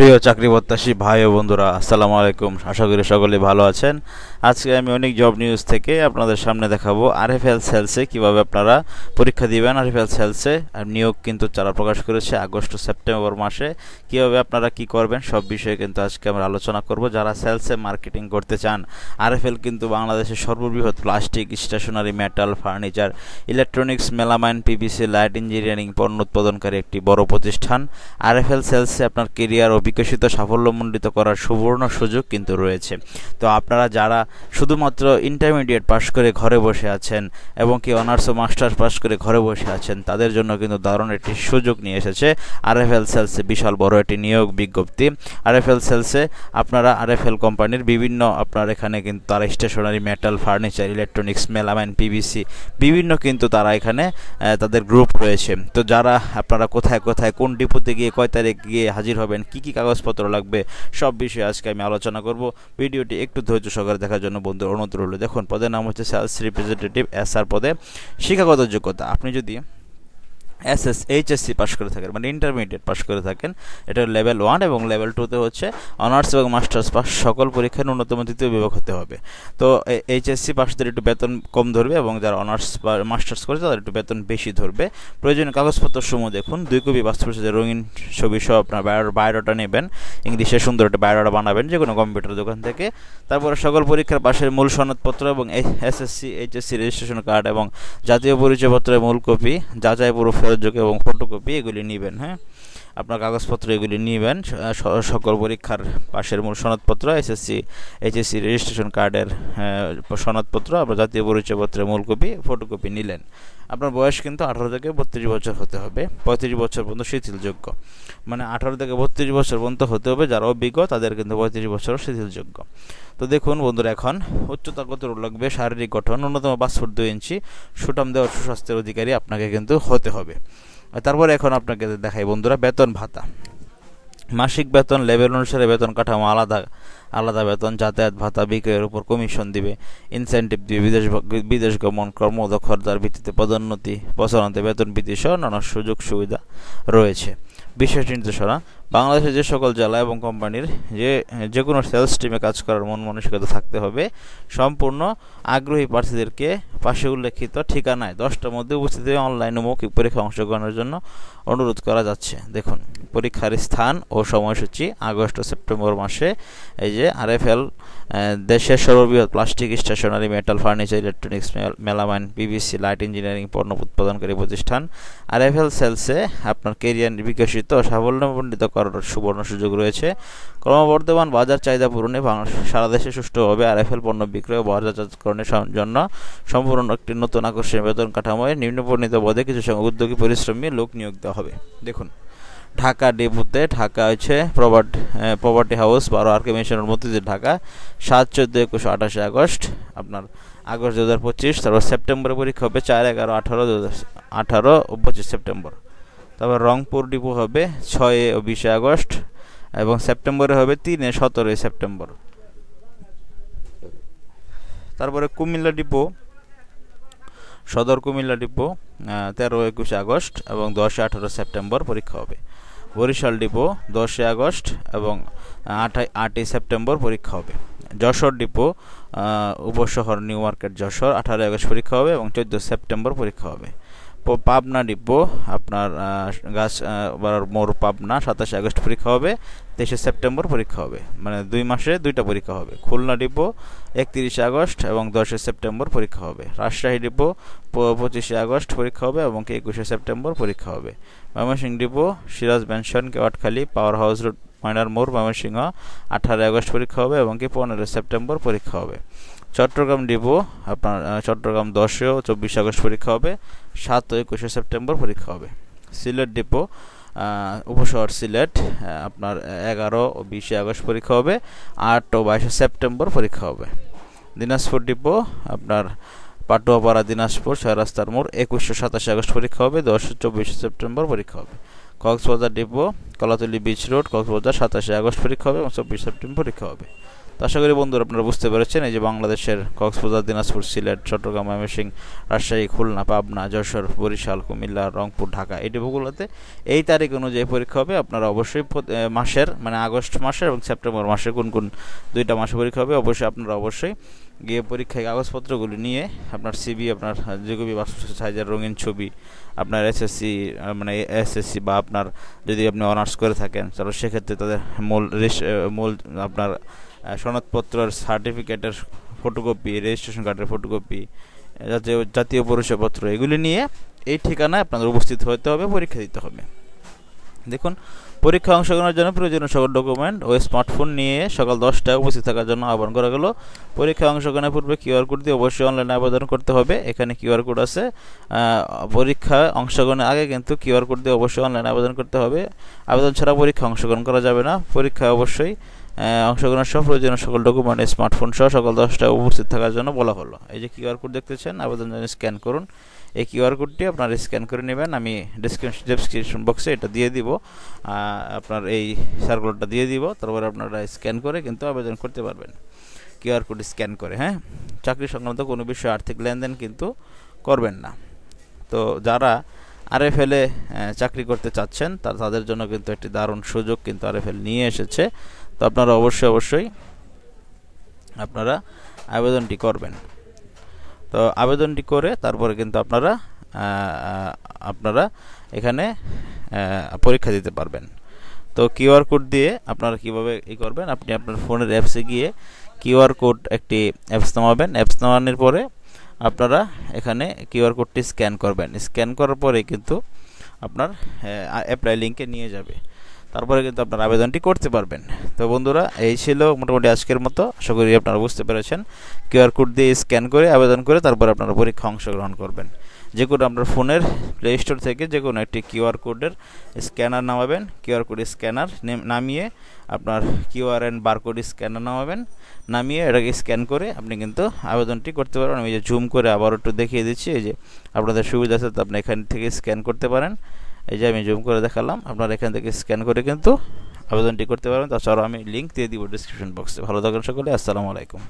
প্রিয় চাকরি প্রত্যাশী ভাই ও বন্ধুরা আসসালামু আলাইকুম। আশা করি সকলে ভালো আছেন। আজকে আমি অনেক জব নিউজ থেকে আপনাদের সামনে দেখাবো আরএফএল সেলসে কীভাবে আপনারা পরীক্ষা দিবেন। আরএফএল সেলসে আর নিয়োগ কিন্তু তারা প্রকাশ করেছে আগস্ট সেপ্টেম্বর মাসে। কীভাবে আপনারা কি করবেন সব বিষয়ে কিন্তু আজকে আমরা আলোচনা করব। যারা সেলসে মার্কেটিং করতে চান আরএফএল কিন্তু বাংলাদেশের সর্ববৃহৎ plastic stationery metal furniture electronics melamine PVC light engineering পণ্য উৎপাদনকারী একটি বড় প্রতিষ্ঠান। আরএফএল সেলসে আপনার কেরিয়ার ও বিকশিত সাফল্যমণ্ডিত করার সুবর্ণ সুযোগ কিন্তু রয়েছে। তো আপনারা যারা শুধুমাত্র ইন্টারমিডিয়েট পাশ করে ঘরে বসে আছেন এবং কি অনার্স ও মাস্টার্স পাশ করে ঘরে বসে আছেন, তাদের জন্য কিন্তু দারুণ একটি সুযোগ নিয়ে এসেছে আরএফএল সেলসে বিশাল বড় একটি নিয়োগ বিজ্ঞপ্তি। আরএফএল সেলসে আপনারা আরএফএল কোম্পানির বিভিন্ন আপনার এখানে কিন্তু তারা stationery metal furniture electronics melamine PVC বিভিন্ন কিন্তু তারা এখানে তাদের গ্রুপ রয়েছে। তো যারা আপনারা কোথায় কোথায়, কোন ডিপোতে গিয়ে কয় তারিখ গিয়ে হাজির হবেন, কি কি কাগজপত্র লাগবে, সব বিষয়ে আজকে আমি আলোচনা করব। ভিডিওটি একটু ধৈর্য সহকারে দেখার জন্য বন্ধুর অনুরোধ রইল। দেখুন, পদের নাম হচ্ছে সেলস রিপ্রেজেন্টেটিভ এস আর পদে শিক্ষাগত যোগ্যতা। আপনি যদি এসএস এইচএসসি পাস করে থাকেন মানে ইন্টারমিডিয়েট পাস করে থাকেন। এটা লেভেল ওয়ান এবং লেভেল টুতে হচ্ছে অনার্স এবং মাস্টার্স পাস সকল পরীক্ষায় ন্যূনতম দ্বিতীয় বিভাগ হতে হবে। তো এইচএসসি পাসদের একটু বেতন কম ধরবে এবং যারা অনার্স বা মাস্টার্স করে তাদের একটু বেতন বেশি ধরবে। প্রয়োজনীয় কাগজপত্র সমূহ দেখুন, দুই কপি পাসপোর্ট রঙিন ছবি সহ আপনার বায়ো বায়োডাটা নেবেন, ইংলিশে সুন্দর একটা বায়োডাটা বানাবেন যে কোনো কম্পিউটার দোকান থেকে। তারপরে সকল পরীক্ষার পাশের মূল সনদপত্র এবং এসএসসি এইচএসসি রেজিস্ট্রেশন কার্ড এবং জাতীয় পরিচয়পত্রের মূল কপি, যাচাই পুরো ফেরতযোগ্য এবং ফটোকপি এগুলি নেবেন হ্যাঁ? আপনার কাগজপত্র এগুলি নিবেন সকল পরীক্ষার পাশের মূল সনদপত্র, এসএসসি, এইচএসসি রেজিস্ট্রেশন কার্ডের সনদপত্র, আপনার জাতীয় পরিচয়পত্রের মূল কপি ফটোকপি নিলেন। আপনার বয়স কিন্তু আঠারো থেকে বত্রিশ বছর হতে হবে, পঁয়ত্রিশ বছর পর্যন্ত শিথিলযোগ্য। মানে আঠারো থেকে বত্রিশ বছর পর্যন্ত হতে হবে, যারা অভিজ্ঞ তাদের কিন্তু পঁয়ত্রিশ বছর শিথিলযোগ্য। তো দেখুন বন্ধুরা, এখন উচ্চতা কত লাগবে, শারীরিক গঠন, ন্যূনতম ফুট দুই ইঞ্চি সুটাম দেওয়ার সুস্বাস্থ্যের অধিকারী আপনাকে কিন্তু হতে হবে। তারপরে এখন আপনাকে দেখাই বন্ধুরা, বেতন ভাতা। মাসিক বেতন লেভেল অনুসারে বেতন কাঠামো আলাদা আলাদা বেতন, যাতায়াত ভাতা, বিক্রয়ের উপর কমিশন দিবে ইনসেন্টিভ দিবে, বিদেশ বিদেশ গমন, কর্মদক্ষতার ভিত্তিতে পদোন্নতি প্রচারণাতে বেতন বৃদ্ধি সহ নানা সুযোগ সুবিধা রয়েছে। বিশেষ নির্দেশনা বাংলাদেশের যে সকল জেলা এবং কোম্পানির যে যে কোনো সেলস টিমে কাজ করার মন মানসিকতা থাকতে হবে। সম্পূর্ণ আগ্রহী প্রার্থীদেরকে পাশে উল্লেখিত ঠিকানায় দশটার মধ্যে উপস্থিত হয়ে অনলাইন মৌখিক পরীক্ষা অংশগ্রহণের জন্য অনুরোধ করা যাচ্ছে। দেখুন, পরীক্ষার স্থান ও সময়সূচি আগস্ট ও সেপ্টেম্বর মাসে। এই যে আরএফএল দেশের সর্ববৃহৎ plastic stationery, metal, furniture, electronics melamine PVC light engineering, পণ্য উৎপাদনকারী প্রতিষ্ঠান। আরএফএল সেলসে আপনার কেরিয়ার বিকশিত সাফল্যমণ্ডিত করার সুবর্ণ সুযোগ রয়েছে। ক্রমবর্ধমান বাজার চাহিদা পূরণে সারা দেশে সুষ্ঠুভাবে আরএফএল পণ্য বিক্রয় ও বাজারজাতকরণের জন্য সম্পূর্ণ একটি নতুন আকর্ষণীয় বেতন কাঠামোয় নিম্নবর্ণিত পদে কিছু উদ্যোগী পরিশ্রমী লোক নিয়োগ দেওয়া হবে। দেখুন, ঢাকা ডিপুতে, ঢাকা হচ্ছে প্রপার্ট প্রপার্টি হাউস বারো আর কে মিশনের মধ্যে ঢাকা, সাত, চোদ্দ, একুশ, আঠাশে আগস্ট, আপনার আগস্ট দু হাজার পঁচিশ, তারপর সেপ্টেম্বরে পরীক্ষা হবে চার, এগারো, আঠারো দু হাজার আঠারো ও পঁচিশ সেপ্টেম্বর। তারপর রংপুর ডিপো হবে ছয় ও বিশে আগস্ট এবং সেপ্টেম্বরে হবে তিনে সতেরোই সেপ্টেম্বর। তারপরে কুমিল্লা ডিপো, সদর কুমিল্লা ডিপো তেরো একুশে আগস্ট এবং দশে আঠারো সেপ্টেম্বর পরীক্ষা হবে। বরিশাল ডিপো দশই আগস্ট এবং আঠাই, আটই সেপ্টেম্বর পরীক্ষা হবে। যশোর ডিপো উপশহর নিউ মার্কেট যশোর আঠারোই আগস্ট পরীক্ষা হবে এবং চোদ্দ সেপ্টেম্বর পরীক্ষা হবে। পাবনা ডিপো। আপনার গাছ মোড় পাবনা, সাতাশে আগস্ট পরীক্ষা হবে, তেইশে সেপ্টেম্বর পরীক্ষা হবে। মানে দুই মাসে দুইটা পরীক্ষা হবে। খুলনা ডিপো একত্রিশে আগস্ট এবং দশই সেপ্টেম্বর পরীক্ষা হবে। রাজশাহী ডিপো পঁচিশে আগস্ট পরীক্ষা হবে এবং একুশে সেপ্টেম্বর পরীক্ষা হবে। Mymensingh depot, Siraj mansion Kewatkhali power house road, ময়নার মোড়, ময়মনসিংহ আঠারোই আগস্ট পরীক্ষা হবে এবং কি পনেরোই সেপ্টেম্বর পরীক্ষা হবে। চট্টগ্রাম ডিপো আপনার চট্টগ্রাম দশে ও চব্বিশে আগস্ট পরীক্ষা হবে সাত ও একুশে সেপ্টেম্বর পরীক্ষা হবে। সিলেট ডিপো উপশহর সিলেট আপনার এগারো ও বিশে আগস্ট পরীক্ষা হবে, আট ও বাইশে সেপ্টেম্বর পরীক্ষা হবে। দিনাজপুর ডিপো, আপনার, পাটুয়াপাড়া দিনাজপুর, ছয় রাস্তার মোড় একুশশো সাতাশে আগস্ট পরীক্ষা হবে, দশ চব্বিশে সেপ্টেম্বর পরীক্ষা হবে। Cox's Bazar depot, Kolatoli beach road, Cox's Bazar সাতাশে আগস্ট পরীক্ষা হবে এবং চব্বিশ সেপ্টেম্বর পরীক্ষা হবে। তো আশা করি বন্ধুরা আপনারা বুঝতে পেরেছেন, এই যে বাংলাদেশের কক্সবাজার, দিনাজপুর, সিলেট, চট্টগ্রাম ময়মনসিংহ রাজশাহী, খুলনা, পাবনা, যশোর, বরিশাল, কুমিল্লা, রংপুর, ঢাকা এই ডিপোগুলোতে এই তারিখ অনুযায়ী পরীক্ষা হবে। আপনারা অবশ্যই মাসের মানে আগস্ট মাসের এবং সেপ্টেম্বর মাসে কোন কোন দুইটা মাসে পরীক্ষা হবে অবশ্যই আপনারা অবশ্যই গিয়ে পরীক্ষায় কাগজপত্রগুলি নিয়ে আপনার সিবি আপনার যে কবি বাস্তব সাইজের রঙিন ছবি, আপনার এসএসসি মানে এসএসসি বা আপনার যদি আপনি অনার্স করে থাকেন, তাহলে সেক্ষেত্রে তাদের মূল মূল আপনার সনদপত্রের সার্টিফিকেটের ফটোকপি রেজিস্ট্রেশন কার্ডের ফটোকপি জাতীয় জাতীয় পরিচয়পত্র, এগুলি নিয়ে এই ঠিকানায় আপনাদের উপস্থিত হতে হবে, পরীক্ষা দিতে হবে। দেখুন পরীক্ষা অংশগ্রহণের জন্য প্রয়োজনীয় সকল ডকুমেন্ট ও স্মার্টফোন নিয়ে সকাল দশটায় উপস্থিত থাকার জন্য আহ্বান করা গেল। পরীক্ষা অংশগ্রহণের পূর্বে কিউআর কোড দিয়ে অবশ্যই অনলাইনে আবেদন করতে হবে। এখানে কিউআর কোড আছে। পরীক্ষা অংশগ্রহণের আগে কিন্তু কিউআর কোড দিয়ে অবশ্যই অনলাইনে আবেদন করতে হবে। আবেদন ছাড়া পরীক্ষা অংশগ্রহণ করা যাবে না। পরীক্ষা অবশ্যই আহ, অংশগ্রহণের সহ প্রয়োজনীয় সকল ডকুমেন্ট স্মার্টফোন সহ সকল দশটায় উপস্থিত থাকার জন্য বলা হলো। এই যে কিউআর কোড দেখতেছেন আবেদন স্ক্যান করুন। এই কিউআর কোডটি আপনারা স্ক্যান করে নেবেন। আমি ডিসক্রিপশন বক্সে এটা দিয়ে দিব। আপনার এই সার্কুলারটা দিয়ে দিব। তারপরে আপনারা স্ক্যান করে কিন্তু আবেদন করতে পারবেন। কিউআর কোড স্ক্যান করে হ্যাঁ? চাকরি সংক্রান্ত কোনো বিষয়ে আর্থিক লেনদেন কিন্তু করবেন না। তো যারা আর আরএফএলে চাকরি করতে চাচ্ছেন তা তাদের জন্য কিন্তু একটি দারুণ সুযোগ কিন্তু আরএফএল নিয়ে এসেছে। তো আপনারা অবশ্যই অবশ্যই আপনারা আবেদনটি করবেন। তো আবেদনটি করে তারপরে কিন্তু আপনারা আপনারা এখানে পরীক্ষা দিতে পারবেন। তো কিউআর কোড দিয়ে আপনারা কীভাবে ই করবেন, আপনি আপনার ফোনের অ্যাপসে গিয়ে কিউআর কোড একটি অ্যাপস নামাবেন। অ্যাপস নামানোর পরে আপনারা এখানে কিউআর কোডটি স্ক্যান করবেন। স্ক্যান করার পরে কিন্তু আপনার অ্যাপ্লাই লিঙ্কে নিয়ে যাবে। তারপরে কিন্তু আপনার আবেদনটি করতে পারবেন। তো বন্ধুরা, এই ছিল মোটামুটি আজকের মতো। আশা করি আপনারা বুঝতে পেরেছেন। কিউআর কোড দিয়ে স্ক্যান করে আবেদন করে তারপর আপনারা পরীক্ষা অংশগ্রহণ করবেন। যে কোনো আপনার ফোনের প্লে স্টোর থেকে যে কোনো একটি কিউআর কোডের স্ক্যানার নামাবেন। কিউআর কোড স্ক্যানার নামিয়ে আপনার কিউআর অ্যান্ড বারকোড স্ক্যানার নামাবেন। নামিয়ে এটাকে স্ক্যান করে আপনি কিন্তু আবেদনটি করতে পারবেন। আমি যে জুম করে আবার একটু দেখিয়ে দিচ্ছি। এই যে আপনাদের সুবিধা আছে, তো আপনি এখান থেকে স্ক্যান করতে পারেন। এই যে আমি জুম করে দেখালাম, আপনারা এখান থেকে স্ক্যান করে কিন্তু আবেদনটি করতে পারেন তাছাড়াও আমি লিঙ্ক দিয়ে দিব ডিসক্রিপশন বক্সে ভালো থাকেন সকলে, আসসালামু আলাইকুম।